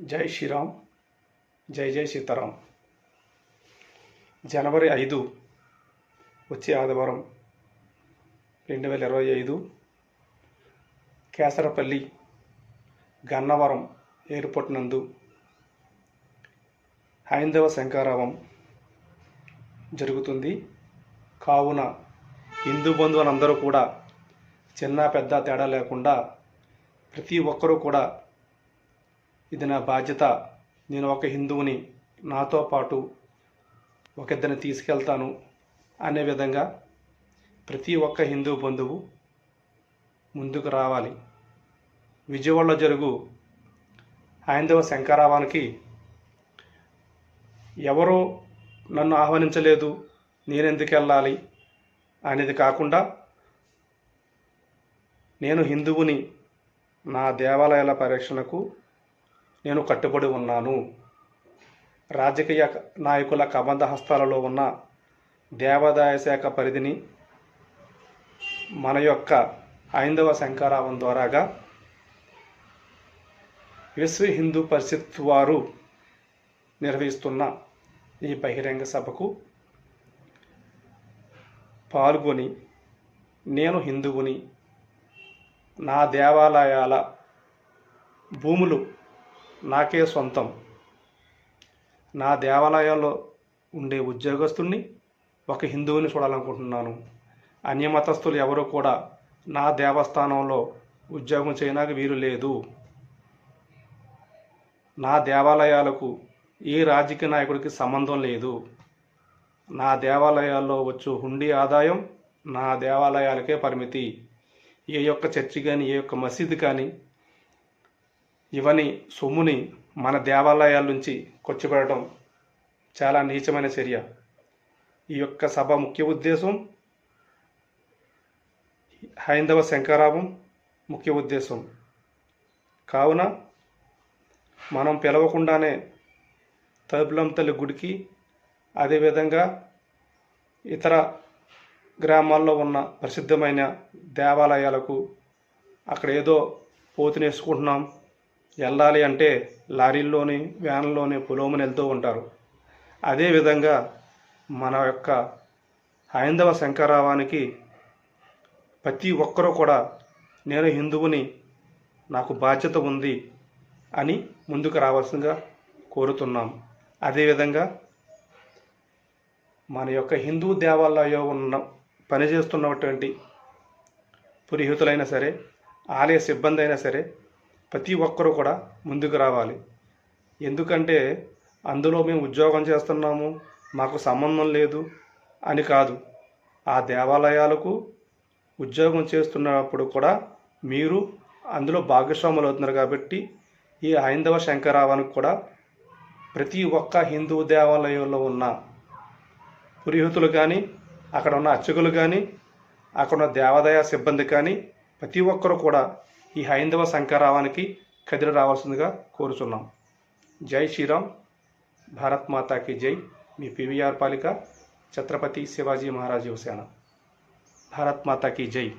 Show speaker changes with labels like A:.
A: జై శ్రీరామ్ జై జై సీతారాం. జనవరి ఐదు వచ్చే ఆదివారం రెండు వేల ఇరవై ఐదు కేసరపల్లి గన్నవరం ఎయిర్పోర్ట్ నందు హైందవ శంకారావం జరుగుతుంది. కావున హిందూ బంధువులందరూ కూడా చిన్న పెద్ద తేడా లేకుండా ప్రతి ఒక్కరూ కూడా ఇది నా బాధ్యత. నేను ఒక హిందువుని నాతో పాటు ఒక ఇద్దరిని తీసుకెళ్తాను అనే విధంగా ప్రతి ఒక్క హిందూ బంధువు ముందుకు రావాలి. విజయవాడలో జరుగు హైందవ శంకరావానికి ఎవరో నన్ను ఆహ్వానించలేదు నేనెందుకు వెళ్ళాలి అనేది కాకుండా నేను హిందువుని నా దేవాలయాల పరిరక్షణకు నేను కట్టుబడి ఉన్నాను. రాజకీయ నాయకుల కబంధ హస్తాలలో ఉన్న దేవాదాయ శాఖ పరిధిని మన యొక్క ఐందవ శంకరావం ద్వారాగా విశ్వ హిందూ పరిషత్ వారు నిర్వహిస్తున్న ఈ బహిరంగ సభకు పాల్గొని నేను హిందువుని నా దేవాలయాల భూములు నాకే సొంతం. నా దేవాలయాల్లో ఉండే ఉద్యోగస్తుల్ని ఒక హిందువుని చూడాలనుకుంటున్నాను. అన్యమతస్థులు ఎవరు కూడా నా దేవస్థానంలో ఉద్యోగం చేయడానికి వీలు లేదు. నా దేవాలయాలకు ఏ రాజకీయ నాయకుడికి సంబంధం లేదు. నా దేవాలయాల్లో వచ్చు హుండీ ఆదాయం నా దేవాలయాలకే పరిమితి. ఏ యొక్క చర్చి కానీ ఏ యొక్క మసీదు కానీ ఇవని సొమ్ముని మన దేవాలయాల నుంచి కొచ్చిపెట్టడం చాలా నీచమైన చర్య. ఈ యొక్క సభ ముఖ్య ఉద్దేశం హైందవ శంకరావం ముఖ్య ఉద్దేశం. కావున మనం పిలవకుండానే తలుపులం తల్లి గుడికి అదేవిధంగా ఇతర గ్రామాల్లో ఉన్న ప్రసిద్ధమైన దేవాలయాలకు అక్కడ ఏదో పోతునేసుకుంటున్నాం. వెళ్ళాలి అంటే లారీల్లోని వ్యాన్లోని పొలోమని వెళ్తూ ఉంటారు. అదేవిధంగా మన యొక్క హైందవ శంకరావానికి ప్రతి ఒక్కరూ కూడా నేను హిందువుని నాకు బాధ్యత ఉంది అని ముందుకు రావాల్సిందిగా కోరుతున్నాం. అదేవిధంగా మన యొక్క హిందూ దేవాలయంలో ఉన్న పనిచేస్తున్నటువంటి పురోహితులైనా సరే ఆలయ సిబ్బంది అయినా సరే ప్రతి ఒక్కరూ కూడా ముందుకు రావాలి. ఎందుకంటే అందులో మేము ఉద్యోగం చేస్తున్నాము మాకు సంబంధం లేదు అని కాదు. ఆ దేవాలయాలకు ఉద్యోగం చేస్తున్నప్పుడు కూడా మీరు అందులో భాగస్వాములు అవుతున్నారు కాబట్టి ఈ హైందవ శంకరావానికి కూడా ప్రతి ఒక్క హిందూ దేవాలయంలో ఉన్న పురోహితులు కానీ అక్కడ ఉన్న అర్చకులు కానీ అక్కడ ఉన్న దేవాదాయ సిబ్బంది కానీ ప్రతి ఒక్కరూ కూడా ఈ హైందవ శంకరావానికి కదిలి రావాల్సిందిగా కోరుచున్నాం. జై శ్రీరామ్. భారత్ మాతాకి జై. మీ పివిఆర్ పాలిక ఛత్రపతి శివాజీ మహారాజ్ యువసేన. భారత్ మాతాకి జై.